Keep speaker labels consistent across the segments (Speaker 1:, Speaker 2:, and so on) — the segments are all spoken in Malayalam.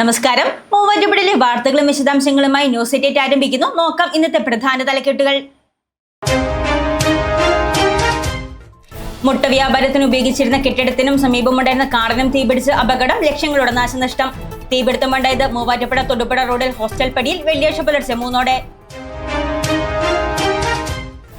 Speaker 1: നമസ്കാരം. മൂവാറ്റുപുഴയിലെ വാർത്തകളും വിശദാംശങ്ങളുമായി ന്യൂസ് എറ്റേറ്റ് ആരംഭിക്കുന്നു. നോക്കാം ഇന്നത്തെ പ്രധാന തലക്കെട്ടുകൾ. മുട്ട വ്യാപാരത്തിന് ഉപയോഗിച്ചിരുന്ന കെട്ടിടത്തിനും സമീപമുണ്ടായിരുന്ന കാറിനും തീപിടിച്ച് അപകടം ലക്ഷങ്ങളുടെ നാശനഷ്ടം. തീപിടുത്തമുണ്ടായത് മൂവാറ്റുപുഴ തൊടുപുഴ റോഡിൽ ഹോസ്റ്റൽ പടിയിൽ വെള്ളിയാഴ്ച പുലർച്ചെ മൂന്നോടെ.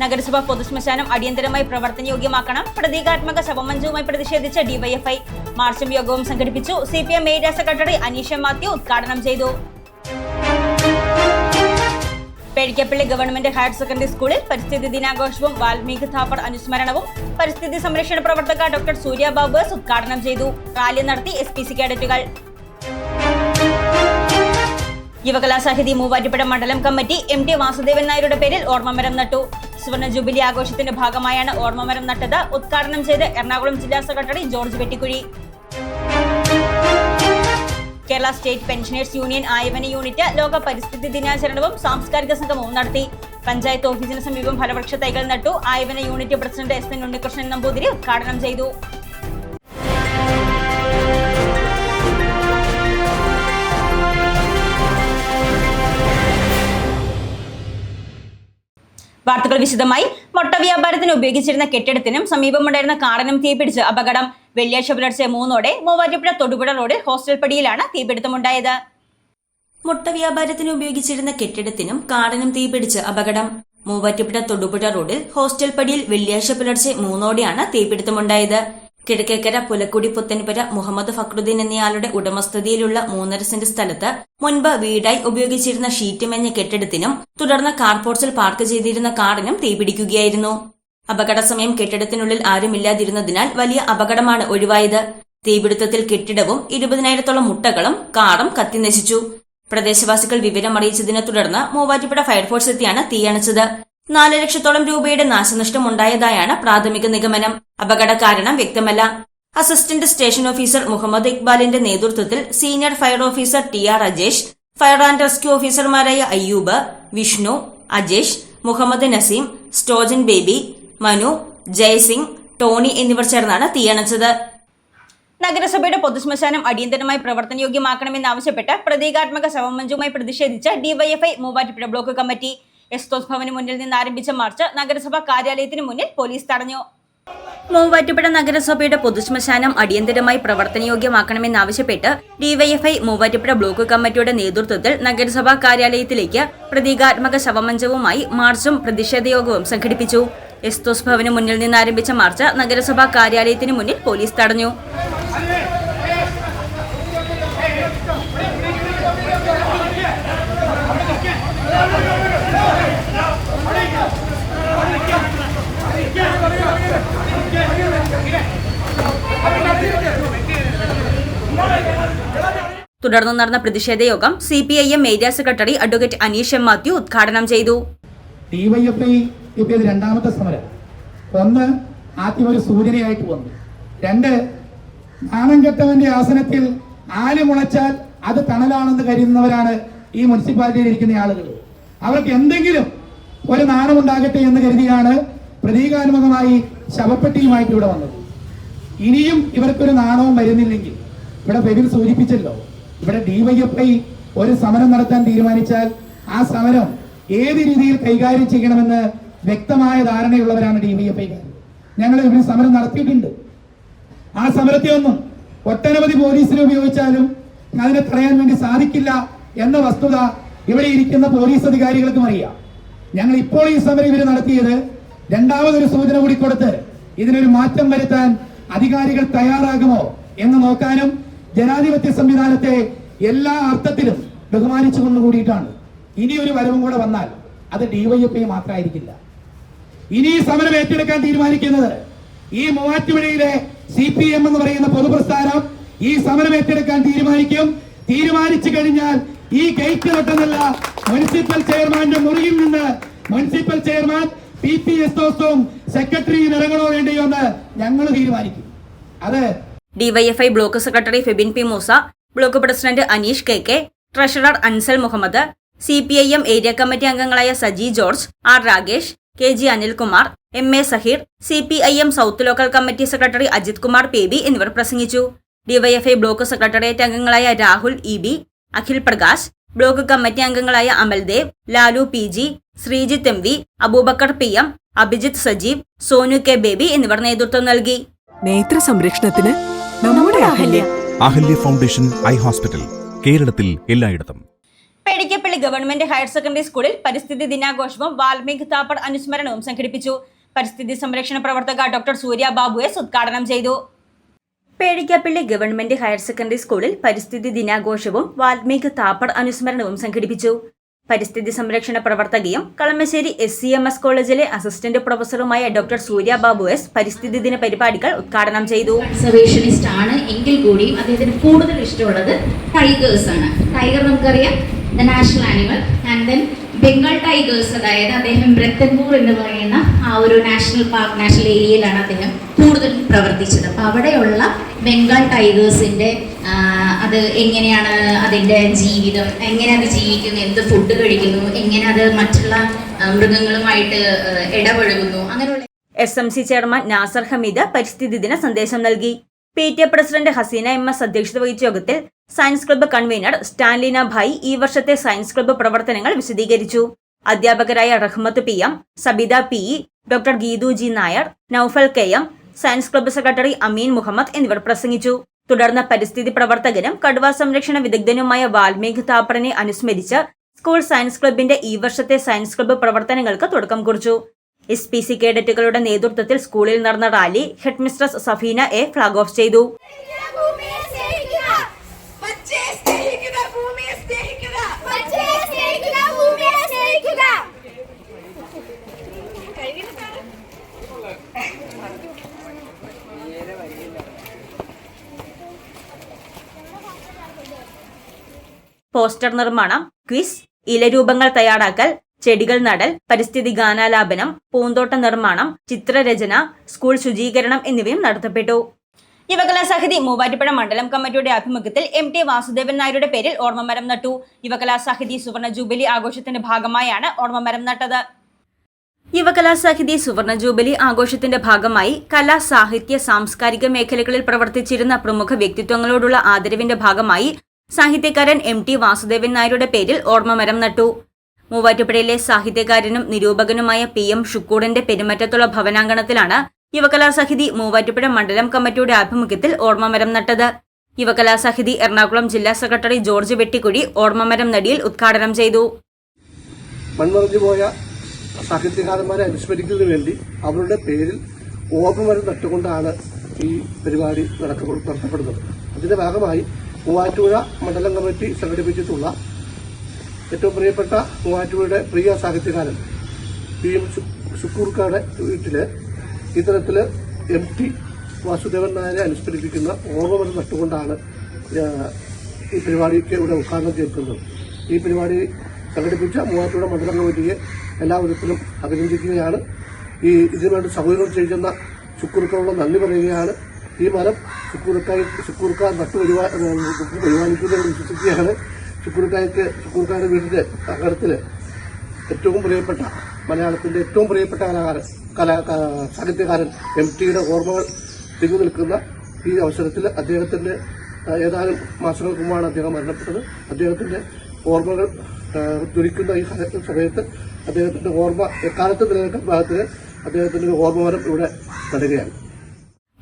Speaker 1: നഗരസഭ പൊതുശ്മശാനം അടിയന്തരമായി പ്രവർത്തനയോഗ്യമാക്കണം പ്രതീകാത്മക ശവമഞ്ചവുമായി പ്രതിഷേധിച്ച ഡിവൈഎഫ്ഐ മാർച്ചും യോഗവും സംഘടിപ്പിച്ചു. C P M area secretary Aneesha Mathew ഉദ്ഘാടനം ചെയ്തു. പേഴിക്കപ്പള്ളി ഗവൺമെന്റ് ഹയർ സെക്കൻഡറി സ്കൂളിൽ പരിസ്ഥിതി ദിനാഘോഷവും വാൽമീകി താപ്പർ അനുസ്മരണവും പരിസ്ഥിതി സംരക്ഷണ പ്രവർത്തക ഡോക്ടർ സൂര്യ ബാബേഴ്സ് ഉദ്ഘാടനം ചെയ്തു. റാലി നടത്തി എസ് പി സി കേഡറ്റുകൾ. യുവകലാസാഹിതി മൂവാറ്റുപുഴ മണ്ഡലം കമ്മിറ്റി എം ടി വാസുദേവൻ നായരുടെ പേരിൽ ഓർമ്മമരം നട്ടു. സുവർണ ജൂബിലി ആഘോഷത്തിന്റെ ഭാഗമായാണ് ഓർമ്മമരം നട്ടത്. ഉദ്ഘാടനം ചെയ്ത് എറണാകുളം ജില്ലാ secretary George Vettikuzhi. Kerala state pensioners union Ayavana unit ലോക പരിസ്ഥിതി ദിനാചരണവും സാംസ്കാരിക സംഗമവും നടത്തി. പഞ്ചായത്ത് ഓഫീസിന് സമീപം ഫലവൃക്ഷ തൈകൾ നട്ടു. Ayavana unit president S N Unnikrishnan Namboothiri ഉദ്ഘാടനം ചെയ്തു. വാർത്തകൾ വിശദമായി. മുട്ട വ്യാപാരത്തിന് ഉപയോഗിച്ചിരുന്ന കെട്ടിടത്തിനും സമീപമുണ്ടായിരുന്ന കാറിനും തീപിടിച്ച് അപകടം. വെള്ളിയാഴ്ച പുലർച്ചെ മൂന്നോടെ മൂവാറ്റുപുഴ തൊടുപുഴ റോഡിൽ ഹോസ്റ്റൽ പടിയിലാണ് തീപിടുത്തമുണ്ടായത്. മുട്ട വ്യാപാരത്തിന് ഉപയോഗിച്ചിരുന്ന കെട്ടിടത്തിനും കാറിനും തീപിടിച്ച് അപകടം. മൂവാറ്റുപുഴ തൊടുപുഴ റോഡിൽ ഹോസ്റ്റൽ പടിയിൽ വെള്ളിയാഴ്ച പുലർച്ചെ മൂന്നോടെയാണ് തീപിടുത്തമുണ്ടായത്. കിഴക്കേക്കര പുലക്കുടി പുത്തൻപുര മുഹമ്മദ് ഫക്രുദ്ദീൻ എന്നയാളുടെ ഉടമസ്ഥതയിലുള്ള മൂന്നര സെന്റ് സ്ഥലത്ത് മുൻപ് വീടായി ഉപയോഗിച്ചിരുന്ന ഷീറ്റ് മെഞ്ഞ കെട്ടിടത്തിനും തുടർന്ന് കാർപോർട്സിൽ പാർക്ക് ചെയ്തിരുന്ന കാറിനും തീപിടിക്കുകയായിരുന്നു അപകട സമയം കെട്ടിടത്തിനുള്ളിൽ ആരുമില്ലാതിരുന്നതിനാൽ വലിയ അപകടമാണ് ഒഴിവായത്. തീപിടുത്തത്തിൽ കെട്ടിടവും ഇരുപതിനായിരത്തോളം മുട്ടകളും കാറും കത്തിനശിച്ചു. പ്രദേശവാസികൾ വിവരമറിയിച്ചതിനെ തുടർന്ന് മൂവാറ്റുപുഴ ഫയർഫോഴ്സ് എത്തിയാണ് തീയണച്ചത് നാല് ലക്ഷത്തോളം രൂപയുടെ നാശനഷ്ടം ഉണ്ടായതായാണ് പ്രാഥമിക നിഗമനം. അപകട കാരണം വ്യക്തമല്ല. അസിസ്റ്റന്റ് സ്റ്റേഷൻ ഓഫീസർ മുഹമ്മദ് ഇക്ബാലിന്റെ നേതൃത്വത്തിൽ senior fire officer T R Ajesh fire and rescue ഓഫീസർമാരായ അയ്യൂബ് വിഷ്ണു അജേഷ് മുഹമ്മദ് നസീം സ്റ്റോജൻ ബേബി മനു ജയസിംഗ് ടോണി എന്നിവർ ചേർന്നാണ് തീയണച്ചത്. നഗരസഭയുടെ പൊതുശ്മശാനം അടിയന്തരമായി പ്രവർത്തനയോഗ്യമാക്കണമെന്നാവശ്യപ്പെട്ട് പ്രതീകാത്മക ശവമഞ്ചുമായി പ്രതിഷേധിച്ച് DYFI Muvattupuzha block committee. Esthose ഭവന് മുന്നിൽ നിന്ന് ആരംഭിച്ച മാർച്ച് നഗരസഭാ കാര്യാലയത്തിന് മുന്നിൽ പോലീസ് തടഞ്ഞു. മൂവാറ്റുപുഴ നഗരസഭയുടെ പൊതുശ്മശാനം അടിയന്തരമായി പ്രവർത്തനയോഗ്യമാക്കണമെന്നാവശ്യപ്പെട്ട് ഡിവൈഎഫ്ഐ മൂവാറ്റുപുഴ ബ്ലോക്ക് കമ്മിറ്റിയുടെ നേതൃത്വത്തിൽ നഗരസഭാ കാര്യാലയത്തിലേക്ക് പ്രതീകാത്മക ശവമഞ്ചവുമായി മാർച്ചും പ്രതിഷേധയോഗവും സംഘടിപ്പിച്ചു. എസ്തോസ് ഭവന് മുന്നിൽ നിന്ന് ആരംഭിച്ച മാർച്ച് നഗരസഭാ കാര്യാലയത്തിന് മുന്നിൽ പോലീസ് തടഞ്ഞു. തുടർന്ന് നടന്ന പ്രതിഷേധ യോഗം C P I M area secretary advocate Aneesh M Mathew ഉദ്ഘാടനം ചെയ്തു.
Speaker 2: രണ്ടാമത്തെ സമരം. ഒന്ന് ആദ്യം ഒരു സൂചനയായിട്ട് വന്നു. രണ്ട് നാണം ആസനത്തിൽ ആൽ മുളച്ചാൽ അത് തണലാണെന്ന് കരുതുന്നവരാണ് ഈ മുനിസിപ്പാലിറ്റിയിൽ ഇരിക്കുന്ന ആളുകൾ. അവർക്ക് എന്തെങ്കിലും ഒരു നാണമുണ്ടാകട്ടെ എന്ന് കരുതിയാണ് പ്രതീകാത്മകമായി ശവപ്പെട്ടിയുമായിട്ട് ഇവിടെ വന്നത്. ഇനിയും ഇവർക്കൊരു നാണവും വരുന്നില്ലെങ്കിൽ ഇവിടെ പെരിൽ സൂചിപ്പിച്ചല്ലോ. ഇവിടെ ഡിവൈഎഫ്ഐ ഒരു സമരം നടത്താൻ തീരുമാനിച്ചാൽ ആ സമരം ഏത് രീതിയിൽ കൈകാര്യം ചെയ്യണമെന്ന് വ്യക്തമായ ധാരണയുള്ളവരാണ് ഡിവൈഎഫ്ഐക്കാർ ഞങ്ങൾ ഇവിടെ സമരം നടത്തിയിട്ടുണ്ട്. ആ സമരത്തെ ഒന്നും ഒട്ടനവധി പോലീസിനെ ഉപയോഗിച്ചാലും അതിനെ തടയാൻ വേണ്ടി സാധിക്കില്ല എന്ന വസ്തുത ഇവിടെ ഇരിക്കുന്ന പോലീസ് അധികാരികൾക്കും അറിയാം. ഞങ്ങൾ ഇപ്പോൾ ഈ സമരം ഇവർ നടത്തിയത് രണ്ടാമതൊരു സൂചന കൂടി കൊടുത്ത് ഇതിനൊരു മാറ്റം വരുത്താൻ അധികാരികൾ തയ്യാറാകുമോ എന്ന് നോക്കാനും ജനാധിപത്യ സംവിധാനത്തെ എല്ലാ അർത്ഥത്തിലും ബഹുമാനിച്ചു കൂടിയിട്ടാണ് ഇനി ഒരു വരവും കൂടെ വന്നാൽ അത് ഡിവൈഎഫ്ഐ മാത്രമായിരിക്കില്ല ഇനി സമരം ഏറ്റെടുക്കാൻ തീരുമാനിക്കുന്നത് ഈ മൂവാറ്റുപുഴയിലെ സി പി എം എന്ന് പറയുന്ന പൊതുപ്രസ്ഥാനം ഈ സമരം ഏറ്റെടുക്കാൻ തീരുമാനിക്കും. തീരുമാനിച്ചു കഴിഞ്ഞാൽ ഈ ഗേറ്റ് തൊട്ടെന്നല്ല മുനിസിപ്പൽ ചെയർമാന്റെ മുറിയിൽ നിന്ന് മുനിസിപ്പൽ ചെയർമാൻ പി പി എസ്തോസും സെക്രട്ടറിയും ഇറങ്ങണോ വേണ്ടിയോ എന്ന് ഞങ്ങൾ തീരുമാനിക്കും. അത്
Speaker 1: DYFI block secretary Febin P Moosa block president Aneesh K K treasurer Ansal Muhammad C P I M area committee അംഗങ്ങളായ Saji George R Rakesh K G Anilkumar M A Saheer C P I M south local committee secretary Ajith Kumar P B എന്നിവർ പ്രസംഗിച്ചു. ഡിവൈഎഫ്ഐ ബ്ലോക്ക് സെക്രട്ടേറിയറ്റ് അംഗങ്ങളായ Rahul E B Akhil Prakash block committee അംഗങ്ങളായ Amaldev Lalu P G Sreejith M V Aboobacker P M Abhijith Sajeev Sonu K Baby എന്നിവർ നേതൃത്വം നൽകി.
Speaker 3: നേത്ര സംരക്ഷണത്തിന് നമ്മുടെ Ahalya.
Speaker 4: Ahalya foundation eye hospital കേരളത്തിൽ എല്ലായിടത്തും.
Speaker 1: പേടിക്കപ്പള്ളി ഗവൺമെന്റ് ഹയർ സെക്കൻഡറി സ്കൂളിൽ പരിസ്ഥിതി ദിനാഘോഷവും വാൽമീകി താപ്പർ അനുസ്മരണവും സംഘടിപ്പിച്ചു. പരിസ്ഥിതി സംരക്ഷണ പ്രവർത്തക ഡോക്ടർ സൂര്യ ബാബു എസ് ഉദ്ഘാടനം ചെയ്തു. പേടിക്കപ്പള്ളി ഗവൺമെന്റ് ഹയർ സെക്കൻഡറി സ്കൂളിൽ പരിസ്ഥിതി ദിനാഘോഷവും വാൽമീകി താപ്പർ അനുസ്മരണവും സംഘടിപ്പിച്ചു. പരിസ്ഥിതി സംരക്ഷണ പ്രവർത്തകയും Kalamassery S C M S കോളേജിലെ അസിസ്റ്റന്റ് പ്രൊഫസറുമായ ഡോക്ടർ സൂര്യ ബാബു എസ് പരിസ്ഥിതി ദിന പരിപാടികൾ ഉദ്ഘാടനം ചെയ്തു.
Speaker 5: കൺസർവേഷനിസ്റ്റ് ആണ് എങ്കിൽ കൂടിയും അദ്ദേഹത്തിന് കൂടുതൽ ഇഷ്ടമുള്ളത് ടൈഗേഴ്സ് ആണ്. ടൈഗർ നമുക്കറിയാം. The national animal and then Bengal tigers അതായത് അദ്ദേഹം ബ്രത്തൻപൂർ എന്ന് പറയുന്ന ആ ഒരു നാഷണൽ പാർക്ക് നാഷണൽ ഏരിയയിലാണ് അദ്ദേഹം കൂടുതൽ പ്രവർത്തിച്ചത്. അപ്പം അവിടെയുള്ള ബംഗാൾ ടൈഗേഴ്സിന്റെ അത് എങ്ങനെയാണ് അതിന്റെ ജീവിതം എങ്ങനെ അത് ജീവിക്കുന്നു എന്ത് ഫുഡ് കഴിക്കുന്നു എങ്ങനെ അത് മറ്റുള്ള മൃഗങ്ങളുമായിട്ട് ഇടപഴകുന്നു അങ്ങനെയുള്ള
Speaker 1: S M C chairman Nasar Hameed പരിസ്ഥിതി ദിന സന്ദേശം നൽകി. P T A president Haseena M S അധ്യക്ഷത വഹിച്ച യോഗത്തിൽ science club convener Stanlina Bai ഈ വർഷത്തെ സയൻസ് ക്ലബ്ബ് പ്രവർത്തനങ്ങൾ വിശദീകരിച്ചു. അധ്യാപകരായ Rahmath P M Sabitha P E doctor Geethu G Nair Noufal K M science club secretary Ameen Muhammad എന്നിവർ പ്രസംഗിച്ചു. തുടർന്ന് പരിസ്ഥിതി പ്രവർത്തകനും കടുവ സംരക്ഷണ വിദഗ്ധനുമായ വാൽമീക് താപ്പറിനെ അനുസ്മരിച്ച് സ്കൂൾ സയൻസ് ക്ലബിന്റെ ഈ വർഷത്തെ സയൻസ് ക്ലബ്ബ് പ്രവർത്തനങ്ങൾക്ക് തുടക്കം കുറിച്ചു. എസ് പി സി കേഡറ്റുകളുടെ നേതൃത്വത്തിൽ സ്കൂളിൽ നടന്ന rally headmistress Safeena A flag off ചെയ്തു. പോസ്റ്റർ നിർമ്മാണം ക്വിസ് ഇലരൂപങ്ങൾ തയ്യാറാക്കൽ ചെടികൾ നടൽ പരിസ്ഥിതി ഗാനാലാപനം പൂന്തോട്ട നിർമ്മാണം ചിത്രരചന സ്കൂൾ ശുചീകരണം എന്നിവയും നടത്തപ്പെട്ടു. യുവകലാസാഹിതി മൂവാറ്റുപുഴ മണ്ഡലം കമ്മിറ്റിയുടെ ആഭിമുഖ്യത്തിൽ എം ടി വാസുദേവൻ നായരുടെ പേരിൽ ഓർമ്മമരം നട്ടു. യുവകലാസാഹിതി സുവർണ ജൂബിലി ആഘോഷത്തിന്റെ ഭാഗമായാണ് ഓർമ്മമരം നട്ടത്. യുവകലാസാഹിതി സുവർണ ജൂബിലി ആഘോഷത്തിന്റെ ഭാഗമായി കലാ സാഹിത്യ സാംസ്കാരിക മേഖലകളിൽ പ്രവർത്തിച്ചിരുന്ന പ്രമുഖ വ്യക്തിത്വങ്ങളോടുള്ള ആദരവിന്റെ ഭാഗമായി സാഹിത്യകാരൻ എം ടി വാസുദേവൻ നായരുടെ പേരിൽ ഓർമ്മമരം നട്ടു. മൂവാറ്റുപുഴയിലെ സാഹിത്യകാരനും നിരൂപകനുമായ പി എം ഷുക്കൂടന്റെ പെരുമറ്റത്തുള്ള ഭവനാങ്കണത്തിലാണ് യുവകലാസഹിതി മൂവാറ്റുപുഴ മണ്ഡലം കമ്മിറ്റിയുടെ ആഭിമുഖ്യത്തിൽ ഓർമ്മമരം നട്ടത്. യുവകലാസഹിതി എറണാകുളം ജില്ലാ സെക്രട്ടറി ജോർജ് വെട്ടിക്കുഴി ഓർമ്മമരം നടിയിൽ ഉദ്ഘാടനം ചെയ്തു.
Speaker 6: മൺമറഞ്ഞുപോയ സാഹിത്യകാരന്മാരെ അനുസ്മരിക്കുന്നതിന് വേണ്ടി അവരുടെ പേരിൽ ഓർമ്മമരം നട്ടുകൊണ്ടാണ് ഈ പരിപാടി നടക്കപ്പെടുന്നത് അതിന്റെ ഭാഗമായി മൂവാറ്റുപുഴ മണ്ഡലം കമ്മിറ്റി സംഘടിപ്പിച്ചിട്ടുള്ള ഏറ്റവും പ്രിയപ്പെട്ട മൂവാറ്റുപുഴയുടെ പ്രിയ സാഹിത്യകാരൻ പി എം ശുക്കൂർക്കാടെ വീട്ടിൽ ഇത്തരത്തിൽ എം ടി വാസുദേവൻ നായരെ അനുസ്മരിപ്പിക്കുന്ന ഓർമ്മമരം നട്ടുകൊണ്ടാണ് ഈ പരിപാടിക്ക് ഇവിടെ ഉദ്ഘാടനം ചെയ്തിട്ടുള്ളത്. ഈ പരിപാടി സംഘടിപ്പിച്ച മൂവാറ്റുപുഴ മണ്ഡലം കമ്മിറ്റിയെ എല്ലാ വിധത്തിലും അഭിനന്ദിക്കുകയാണ്. ഈ ഇതിനുവേണ്ടി സൗകര്യം ചെയ്യുന്ന ശുക്കൂർക്കളോട് നന്ദി പറയുകയാണ്. ഈ മരം ശുക്കൂർക്കായി ശുക്കൂർക്ക നട്ടു പരിപാ പരിപാലിക്കുന്നതെന്ന് വിശ്വസിക്കുകയാണ്. ശുക്കൂർക്കായ്ക്ക് ശുക്കൂർക്കാരുടെ വീട്ടിലെ അകലത്തിൽ ഏറ്റവും പ്രിയപ്പെട്ട മലയാളത്തിന്റെ ഏറ്റവും പ്രിയപ്പെട്ട കലാകാരൻ കലാ സാഹിത്യകാരൻ എം ടിയുടെ ഓർമ്മകൾ തിങ്ങി നിൽക്കുന്ന ഈ അവസരത്തിൽ അദ്ദേഹത്തിന്റെ ഏതാനും മാസങ്ങൾക്ക് മുമ്പാണ് അദ്ദേഹം മരണപ്പെട്ടത്. അദ്ദേഹത്തിന്റെ ഓർമ്മകൾ ദുരിക്കുന്ന ഈ സമയത്ത് അദ്ദേഹത്തിന്റെ ഓർമ്മ എക്കാലത്ത് നിലനിൽക്കുന്ന ഭാഗത്തിന് അദ്ദേഹത്തിന്റെ ഒരു ഓർമ്മമരം ഇവിടെ നടുകയാണ്.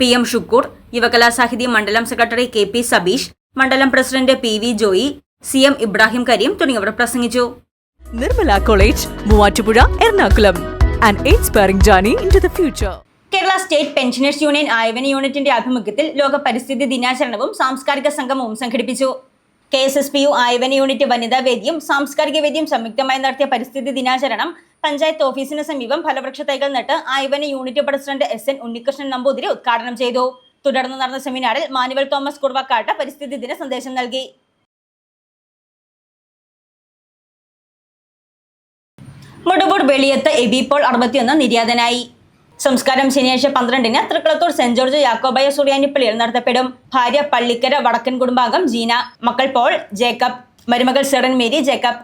Speaker 1: പി എം ഷുക്കൂർ യുവകലാസാഹിതി മണ്ഡലം സെക്രട്ടറി കെ പി സബീഷ് മണ്ഡലം president P V Joy C M Ibrahim Kareem തുടങ്ങിയവർ പ്രസംഗിച്ചു.
Speaker 3: Nirmala college Muvattupuzha Ernakulam. And inspiring journey into the future
Speaker 1: Kerala state pensioners union Ayavana യൂണിറ്റിന്റെ ആഭിമുഖ്യത്തിൽ ലോക പരിസ്ഥിതി ദിനാചരണവും സാംസ്കാരിക സംഗമവും സംഘടിപ്പിച്ചു. K S S P U Ayavana unit വനിതാ വേദിയും സാംസ്കാരിക വേദിയും സംയുക്തമായി നടത്തിയ പരിസ്ഥിതി ദിനാചരണം പഞ്ചായത്ത് ഓഫീസിന് സമീപം ഫലവൃക്ഷ തൈകൾ നട്ട് Ayavana unit president S N Unnikrishnan Namboothiri ഉദ്ഘാടനം ചെയ്തു. തുടർന്ന് നടന്ന സെമിനാറിൽ മാനുവൽ തോമസ് കുർവക്കാട്ട് പരിസ്ഥിതി ദിന സന്ദേശം നൽകി. മുടവൂർ വെളിയത്ത് എബി പോൾ അറുപത്തിയൊന്ന് നിര്യാതനായി. സംസ്കാരം ശനിയാഴ്ച പന്ത്രണ്ടിന് തൃക്കളത്തൂർ സെന്റ് ജോർജ് യാക്കോബായ സുറിയാനിപ്പള്ളിയിൽ നടത്തപ്പെടും. ഭാര്യ പള്ളിക്കര വടക്കൻ കുടുംബാംഗം ജീന മക്കൾ പോൾ ജേക്കബ് മരുമകൾ സെറൻ Mary Jacob.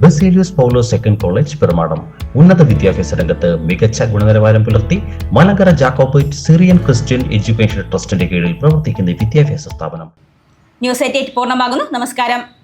Speaker 7: Baselios Paulo second college Perumadam. ഉന്നത വിദ്യാഭ്യാസ രംഗത്ത് മികച്ച ഗുണനിലവാരം പുലർത്തി Malankara Jacobite Syrian Christian education ട്രസ്റ്റിന്റെ കീഴിൽ പ്രവർത്തിക്കുന്ന വിദ്യാഭ്യാസ സ്ഥാപനം.
Speaker 1: ന്യൂസ് എയ്റ്റ് പൂർണമാകുന്നു. നമസ്കാരം.